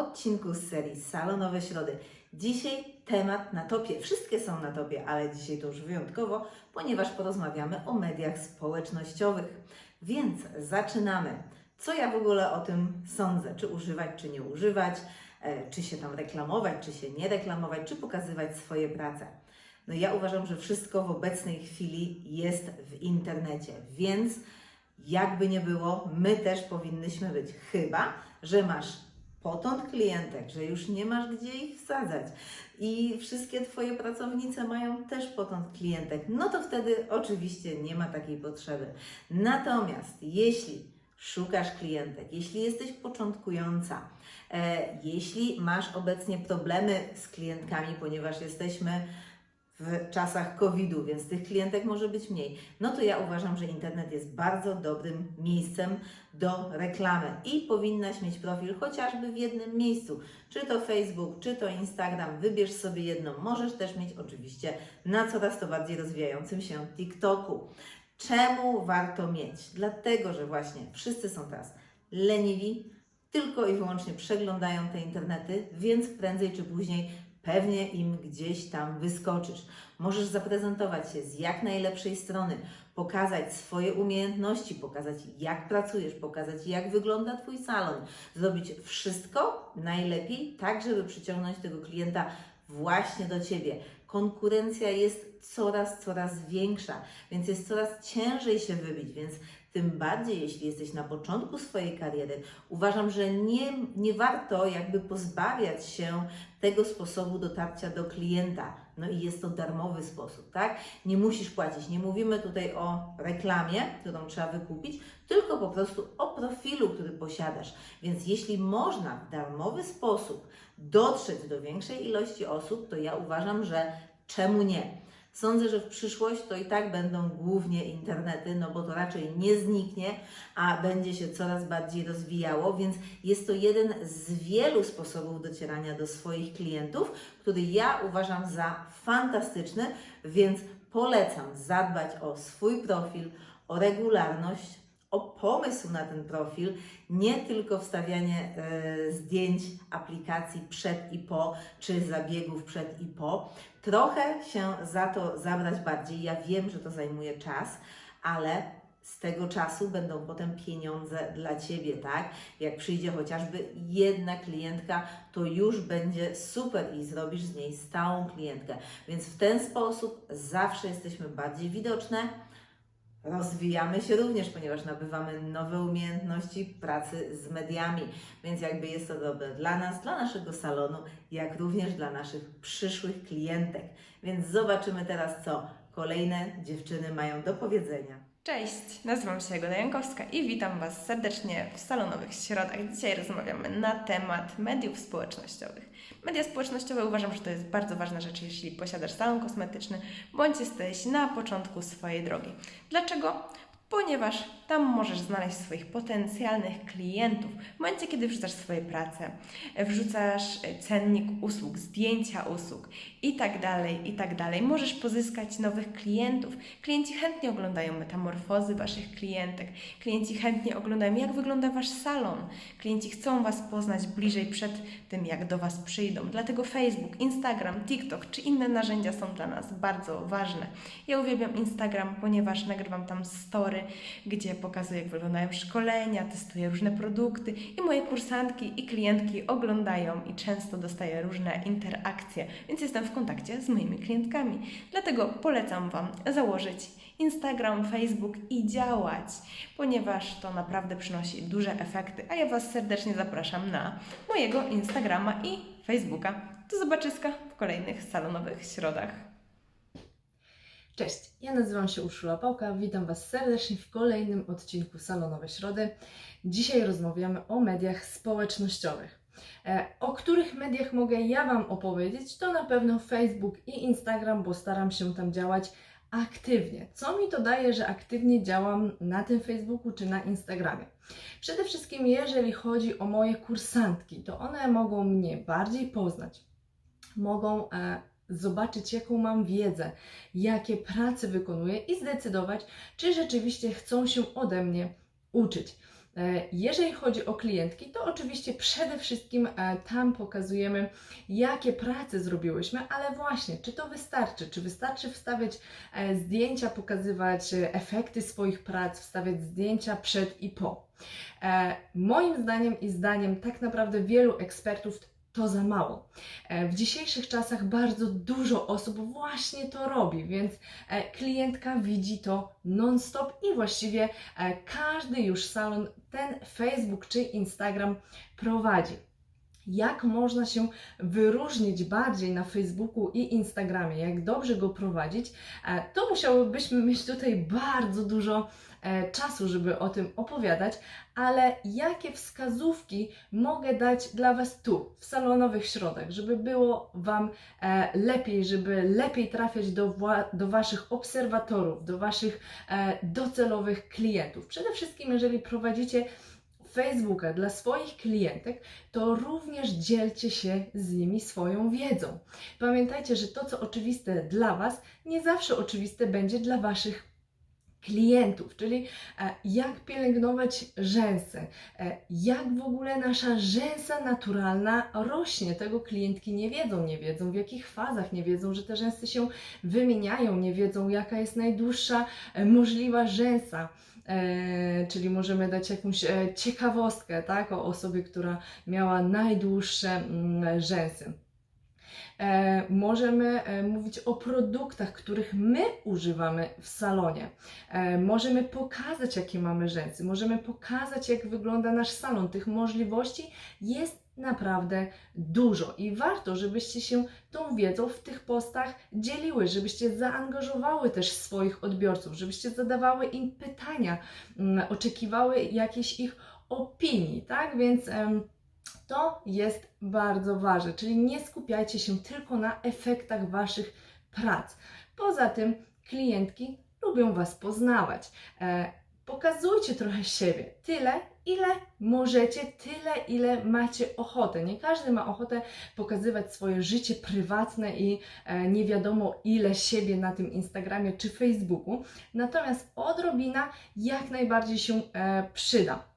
Odcinku z serii Salonowe Środy. Dzisiaj temat na topie. Wszystkie są na topie, ale dzisiaj to już wyjątkowo, ponieważ porozmawiamy o mediach społecznościowych. Więc zaczynamy. Co ja w ogóle o tym sądzę? Czy używać, czy nie używać? E, Czy się tam reklamować, czy się nie reklamować, czy pokazywać swoje prace? No ja uważam, że wszystko w obecnej chwili jest w internecie, więc jakby nie było, my też powinnyśmy być. Chyba, że masz potąd klientek, że już nie masz gdzie ich wsadzać i wszystkie Twoje pracownice mają też potąd klientek, no to wtedy oczywiście nie ma takiej potrzeby. Natomiast jeśli szukasz klientek, jeśli jesteś początkująca, e, jeśli masz obecnie problemy z klientkami, ponieważ jesteśmy w czasach COVID-u, więc tych klientek może być mniej, no to ja uważam, że internet jest bardzo dobrym miejscem do reklamy i powinnaś mieć profil chociażby w jednym miejscu, czy to Facebook, czy to Instagram, wybierz sobie jedną. Możesz też mieć oczywiście na coraz to bardziej rozwijającym się TikToku. Czemu warto mieć? Dlatego, że właśnie wszyscy są teraz leniwi, tylko i wyłącznie przeglądają te internety, więc prędzej czy później pewnie im gdzieś tam wyskoczysz. Możesz zaprezentować się z jak najlepszej strony, pokazać swoje umiejętności, pokazać jak pracujesz, pokazać jak wygląda Twój salon, zrobić wszystko najlepiej, tak żeby przyciągnąć tego klienta właśnie do Ciebie. Konkurencja jest coraz, coraz większa, więc jest coraz ciężej się wybić, więc tym bardziej, jeśli jesteś na początku swojej kariery, uważam, że nie, nie warto jakby pozbawiać się tego sposobu dotarcia do klienta. No i jest to darmowy sposób, tak? Nie musisz płacić. Nie mówimy tutaj o reklamie, którą trzeba wykupić, tylko po prostu o profilu, który posiadasz. Więc jeśli można w darmowy sposób dotrzeć do większej ilości osób, to ja uważam, że czemu nie? Sądzę, że w przyszłość to i tak będą głównie internety, no bo to raczej nie zniknie, a będzie się coraz bardziej rozwijało, więc jest to jeden z wielu sposobów docierania do swoich klientów, który ja uważam za fantastyczny, więc polecam zadbać o swój profil, o regularność, o pomysł na ten profil, nie tylko wstawianie e, zdjęć aplikacji przed i po, czy zabiegów przed i po. Trochę się za to zabrać bardziej. Ja wiem, że to zajmuje czas, ale z tego czasu będą potem pieniądze dla Ciebie, tak? Jak przyjdzie chociażby jedna klientka, to już będzie super i zrobisz z niej stałą klientkę. Więc w ten sposób zawsze jesteśmy bardziej widoczne, rozwijamy się również, ponieważ nabywamy nowe umiejętności pracy z mediami, więc jakby jest to dobre dla nas, dla naszego salonu, jak również dla naszych przyszłych klientek. Więc zobaczymy teraz, co kolejne dziewczyny mają do powiedzenia. Cześć, nazywam się Jagoda Jankowska i witam Was serdecznie w salonowych środach. Dzisiaj rozmawiamy na temat mediów społecznościowych. Media społecznościowe uważam, że to jest bardzo ważna rzecz, jeśli posiadasz salon kosmetyczny bądź jesteś na początku swojej drogi. Dlaczego? Ponieważ tam możesz znaleźć swoich potencjalnych klientów w momencie, kiedy wrzucasz swoje prace, wrzucasz cennik usług, zdjęcia usług i tak dalej, i tak dalej. Możesz pozyskać nowych klientów. Klienci chętnie oglądają metamorfozy Waszych klientek. Klienci chętnie oglądają, jak wygląda Wasz salon. Klienci chcą Was poznać bliżej przed tym, jak do Was przyjdą. Dlatego Facebook, Instagram, TikTok czy inne narzędzia są dla nas bardzo ważne. Ja uwielbiam Instagram, ponieważ nagrywam tam story, gdzie pokazuję, jak wyglądają szkolenia, testuję różne produkty i moje kursantki i klientki oglądają i często dostaję różne interakcje, więc jestem w kontakcie z moimi klientkami. Dlatego polecam Wam założyć Instagram, Facebook i działać, ponieważ to naprawdę przynosi duże efekty. A ja Was serdecznie zapraszam na mojego Instagrama i Facebooka. Do zobaczyska w kolejnych salonowych środach. Cześć, ja nazywam się Urszula Pałka, witam Was serdecznie w kolejnym odcinku Salonowe Środy. Dzisiaj rozmawiamy o mediach społecznościowych. E, O których mediach mogę ja Wam opowiedzieć, to na pewno Facebook i Instagram, bo staram się tam działać aktywnie. Co mi to daje, że aktywnie działam na tym Facebooku czy na Instagramie? Przede wszystkim, jeżeli chodzi o moje kursantki, to one mogą mnie bardziej poznać, mogą e, zobaczyć, jaką mam wiedzę, jakie prace wykonuję i zdecydować, czy rzeczywiście chcą się ode mnie uczyć. E, Jeżeli chodzi o klientki, to oczywiście przede wszystkim e, tam pokazujemy, jakie prace zrobiłyśmy, ale właśnie, czy to wystarczy? Czy wystarczy wstawiać e, zdjęcia, pokazywać efekty swoich prac, wstawiać zdjęcia przed i po? Moim zdaniem i zdaniem tak naprawdę wielu ekspertów to za mało. E, W dzisiejszych czasach bardzo dużo osób właśnie to robi, więc e, klientka widzi to non-stop i właściwie e, każdy już salon ten Facebook czy Instagram prowadzi. Jak można się wyróżnić bardziej na Facebooku i Instagramie, jak dobrze go prowadzić, to musiałybyśmy mieć tutaj bardzo dużo czasu, żeby o tym opowiadać, ale jakie wskazówki mogę dać dla Was tu, w salonowych środach, żeby było Wam e, lepiej, żeby lepiej trafiać do, do Waszych obserwatorów, do Waszych e, docelowych klientów. Przede wszystkim, jeżeli prowadzicie Facebooka dla swoich klientek, to również dzielcie się z nimi swoją wiedzą. Pamiętajcie, że to, co oczywiste dla Was, nie zawsze oczywiste będzie dla Waszych klientów, czyli e, jak pielęgnować rzęsy, e, jak w ogóle nasza rzęsa naturalna rośnie. Tego klientki nie wiedzą, nie wiedzą w jakich fazach, nie wiedzą, że te rzęsy się wymieniają, nie wiedzą jaka jest najdłuższa e, możliwa rzęsa. Czyli możemy dać jakąś ciekawostkę tak, o osobie, która miała najdłuższe mm, rzęsy. E, możemy e, mówić o produktach, których my używamy w salonie. E, możemy pokazać, jakie mamy rzęsy, możemy pokazać, jak wygląda nasz salon. Tych możliwości jest naprawdę dużo i warto, żebyście się tą wiedzą w tych postach dzieliły, żebyście zaangażowały też swoich odbiorców, żebyście zadawały im pytania, mm, oczekiwały jakiejś ich opinii, tak? Więc em, to jest bardzo ważne, czyli nie skupiajcie się tylko na efektach Waszych prac. Poza tym klientki lubią Was poznawać. E, pokazujcie trochę siebie, tyle, ile możecie, tyle, ile macie ochotę. Nie każdy ma ochotę pokazywać swoje życie prywatne i e, nie wiadomo ile siebie na tym Instagramie czy Facebooku. Natomiast odrobina jak najbardziej się e, przyda.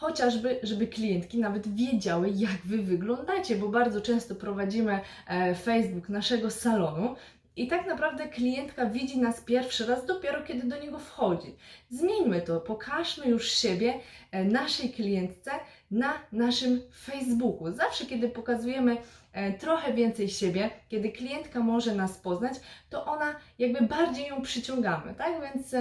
Chociażby, żeby klientki nawet wiedziały, jak Wy wyglądacie, bo bardzo często prowadzimy e, Facebook naszego salonu i tak naprawdę klientka widzi nas pierwszy raz dopiero kiedy do niego wchodzi. Zmieńmy to, pokażmy już siebie e, naszej klientce na naszym Facebooku. Zawsze, kiedy pokazujemy e, trochę więcej siebie, kiedy klientka może nas poznać, to ona jakby bardziej ją przyciągamy, tak? Więc.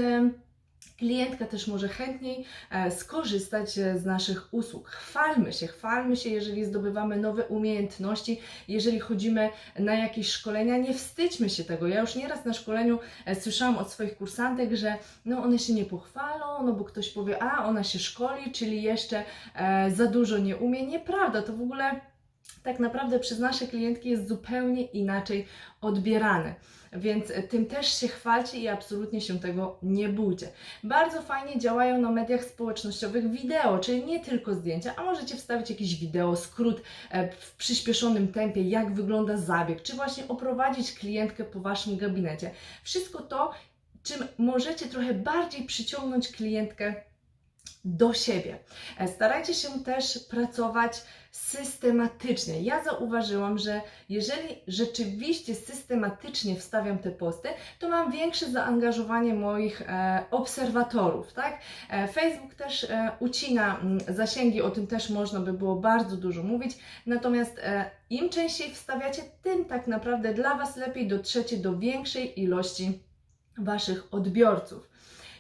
Klientka też może chętniej e, skorzystać e, z naszych usług. Chwalmy się, chwalmy się, jeżeli zdobywamy nowe umiejętności, jeżeli chodzimy na jakieś szkolenia, nie wstydźmy się tego. Ja już nieraz na szkoleniu e, słyszałam od swoich kursantek, że no one się nie pochwalą, no bo ktoś powie, a ona się szkoli, czyli jeszcze za dużo nie umie. Nieprawda, to w ogóle tak naprawdę przez nasze klientki jest zupełnie inaczej odbierane. Więc e, tym też się chwalcie i absolutnie się tego nie bójcie. Bardzo fajnie działają na mediach społecznościowych wideo, czyli nie tylko zdjęcia, a możecie wstawić jakieś wideo, skrót e, w przyspieszonym tempie, jak wygląda zabieg, czy właśnie oprowadzić klientkę po Waszym gabinecie. Wszystko to, czym możecie trochę bardziej przyciągnąć klientkę do siebie. E, Starajcie się też pracować systematycznie. Ja zauważyłam, że jeżeli rzeczywiście systematycznie wstawiam te posty, to mam większe zaangażowanie moich e, obserwatorów, tak? E, Facebook też e, ucina mm, zasięgi, o tym też można by było bardzo dużo mówić, natomiast e, im częściej wstawiacie, tym tak naprawdę dla Was lepiej dotrzecie do większej ilości Waszych odbiorców.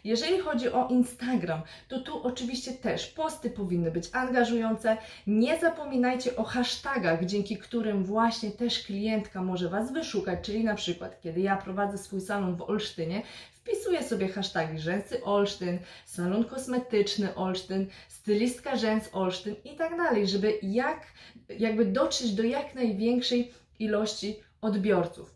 Jeżeli chodzi o Instagram, to tu oczywiście też posty powinny być angażujące. Nie zapominajcie o hashtagach, dzięki którym właśnie też klientka może Was wyszukać, czyli na przykład, kiedy ja prowadzę swój salon w Olsztynie, wpisuję sobie hashtagi rzęsy Olsztyn, salon kosmetyczny Olsztyn, stylistka rzęs Olsztyn i tak dalej, żeby jak, jakby dotrzeć do jak największej ilości odbiorców.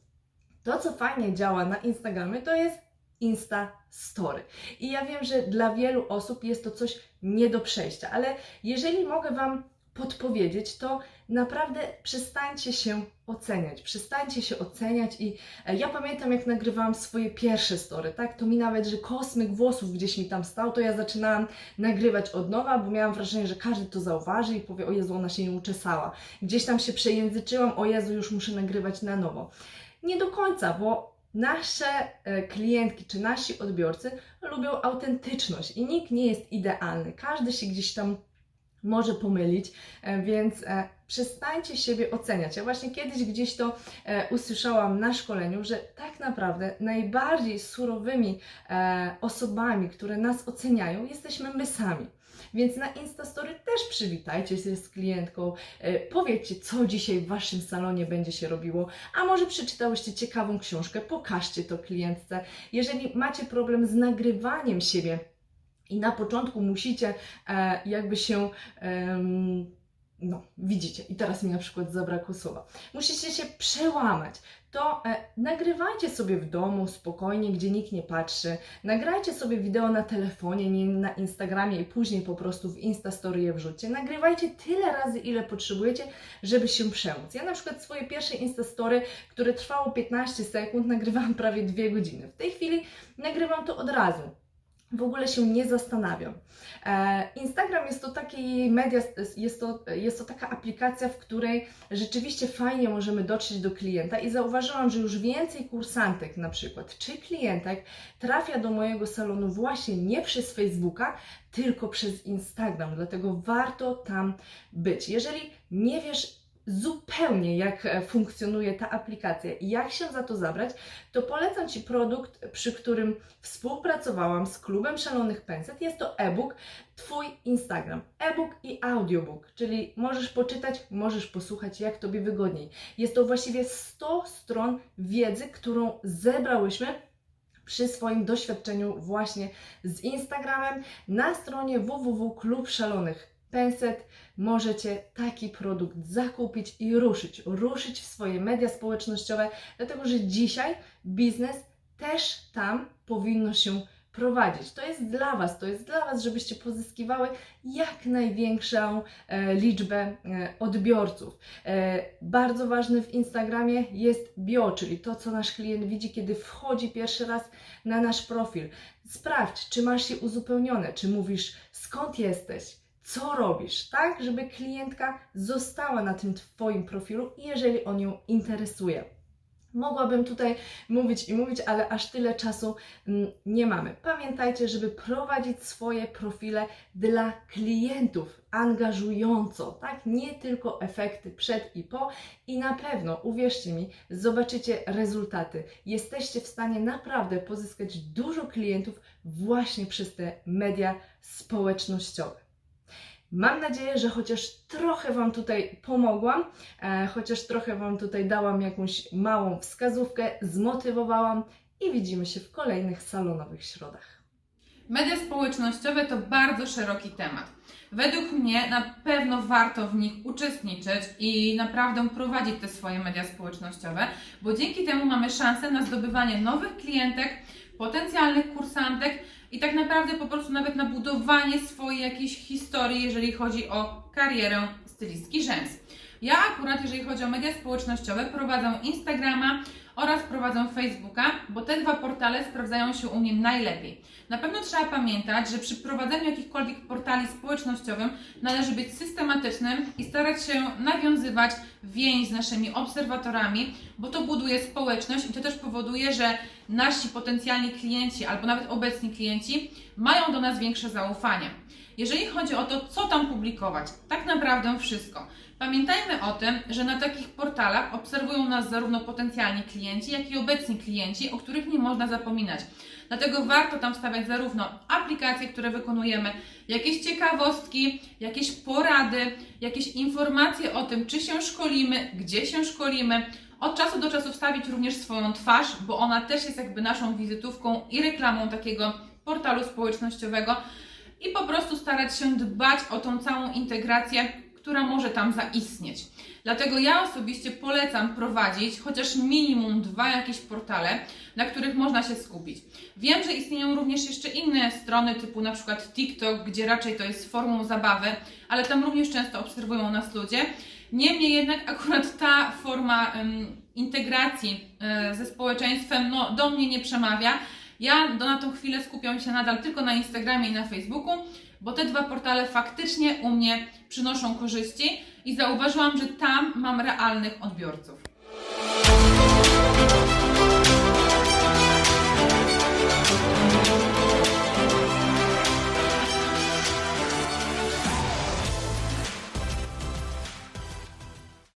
To, co fajnie działa na Instagramie, to jest Insta Story. I ja wiem, że dla wielu osób jest to coś nie do przejścia, ale jeżeli mogę Wam podpowiedzieć, to naprawdę przestańcie się oceniać, przestańcie się oceniać i e, ja pamiętam jak nagrywałam swoje pierwsze story, tak, to mi nawet, że kosmyk włosów gdzieś mi tam stał, to ja zaczynałam nagrywać od nowa, bo miałam wrażenie, że każdy to zauważy i powie, o Jezu, ona się nie uczesała. Gdzieś tam się przejęzyczyłam, o Jezu, już muszę nagrywać na nowo. Nie do końca, bo nasze e, klientki czy nasi odbiorcy lubią autentyczność i nikt nie jest idealny. Każdy się gdzieś tam może pomylić, e, więc e, przestańcie siebie oceniać. Ja właśnie kiedyś gdzieś to e, usłyszałam na szkoleniu, że tak naprawdę najbardziej surowymi e, osobami, które nas oceniają, jesteśmy my sami. Więc na Instastory też przywitajcie się z klientką, e, powiedzcie, co dzisiaj w Waszym salonie będzie się robiło, a może przeczytałyście ciekawą książkę, pokażcie to klientce. Jeżeli macie problem z nagrywaniem siebie, i na początku musicie e, jakby się. No, widzicie, i teraz mi na przykład zabrakło słowa. Musicie się przełamać. To e, nagrywajcie sobie w domu spokojnie, gdzie nikt nie patrzy. Nagrajcie sobie wideo na telefonie, nie na Instagramie i później po prostu w Instastory je wrzućcie. Nagrywajcie tyle razy, ile potrzebujecie, żeby się przemóc. Ja na przykład swoje pierwsze Instastory, które trwało 15 sekund, nagrywałam prawie 2 godziny. W tej chwili nagrywam to od razu w ogóle się nie zastanawiam. E, Instagram jest to taki media, jest to, jest to taka aplikacja, w której rzeczywiście fajnie możemy dotrzeć do klienta i zauważyłam, że już więcej kursantek na przykład, czy klientek trafia do mojego salonu właśnie nie przez Facebooka, tylko przez Instagram, dlatego warto tam być. Jeżeli nie wiesz zupełnie, jak e, funkcjonuje ta aplikacja i jak się za to zabrać, to polecam Ci produkt, przy którym współpracowałam z klubem Szalonych Penset. Jest to e-book Twój Instagram. E-book i audiobook, czyli możesz poczytać, możesz posłuchać, jak Tobie wygodniej. Jest to właściwie 100 stron wiedzy, którą zebrałyśmy przy swoim doświadczeniu właśnie z Instagramem na stronie www.klubszalonych Penset możecie taki produkt zakupić i ruszyć, ruszyć w swoje media społecznościowe, dlatego że dzisiaj biznes też tam powinno się prowadzić. To jest dla Was, to jest dla Was, żebyście pozyskiwały jak największą e, liczbę e, odbiorców. E, bardzo ważne w Instagramie jest bio, czyli to, co nasz klient widzi, kiedy wchodzi pierwszy raz na nasz profil. Sprawdź, czy masz je uzupełnione, czy mówisz skąd jesteś, co robisz, tak, żeby klientka została na tym Twoim profilu, jeżeli on ją interesuje. Mogłabym tutaj mówić i mówić, ale aż tyle czasu mm, nie mamy. Pamiętajcie, żeby prowadzić swoje profile dla klientów angażująco, tak? Nie tylko efekty przed i po i na pewno, uwierzcie mi, zobaczycie rezultaty. Jesteście w stanie naprawdę pozyskać dużo klientów właśnie przez te media społecznościowe. Mam nadzieję, że chociaż trochę Wam tutaj pomogłam, e, chociaż trochę Wam tutaj dałam jakąś małą wskazówkę, zmotywowałam i widzimy się w kolejnych salonowych środach. Media społecznościowe to bardzo szeroki temat. Według mnie na pewno warto w nich uczestniczyć i naprawdę prowadzić te swoje media społecznościowe, bo dzięki temu mamy szansę na zdobywanie nowych klientek, potencjalnych kursantek i tak naprawdę po prostu nawet na budowanie swojej jakiejś historii, jeżeli chodzi o karierę stylistki rzęs. Ja akurat, jeżeli chodzi o media społecznościowe, prowadzę Instagrama oraz prowadzę Facebooka, bo te dwa portale sprawdzają się u mnie najlepiej. Na pewno trzeba pamiętać, że przy prowadzeniu jakichkolwiek portali społecznościowych należy być systematycznym i starać się nawiązywać więź z naszymi obserwatorami, bo to buduje społeczność i to też powoduje, że nasi potencjalni klienci albo nawet obecni klienci mają do nas większe zaufanie. Jeżeli chodzi o to, co tam publikować, tak naprawdę wszystko. Pamiętajmy o tym, że na takich portalach obserwują nas zarówno potencjalni klienci, jak i obecni klienci, o których nie można zapominać. Dlatego warto tam wstawiać zarówno aplikacje, które wykonujemy, jakieś ciekawostki, jakieś porady, jakieś informacje o tym, czy się szkolimy, gdzie się szkolimy. Od czasu do czasu wstawić również swoją twarz, bo ona też jest jakby naszą wizytówką i reklamą takiego portalu społecznościowego i po prostu starać się dbać o tą całą integrację, która może tam zaistnieć. Dlatego ja osobiście polecam prowadzić chociaż minimum dwa jakieś portale, na których można się skupić. Wiem, że istnieją również jeszcze inne strony, typu na przykład TikTok, gdzie raczej to jest formą zabawy, ale tam również często obserwują nas ludzie. Niemniej jednak akurat ta forma integracji e, ze społeczeństwem no, do mnie nie przemawia. Ja do, na tą chwilę skupiam się nadal tylko na Instagramie i na Facebooku, bo te dwa portale faktycznie u mnie przynoszą korzyści i zauważyłam, że tam mam realnych odbiorców.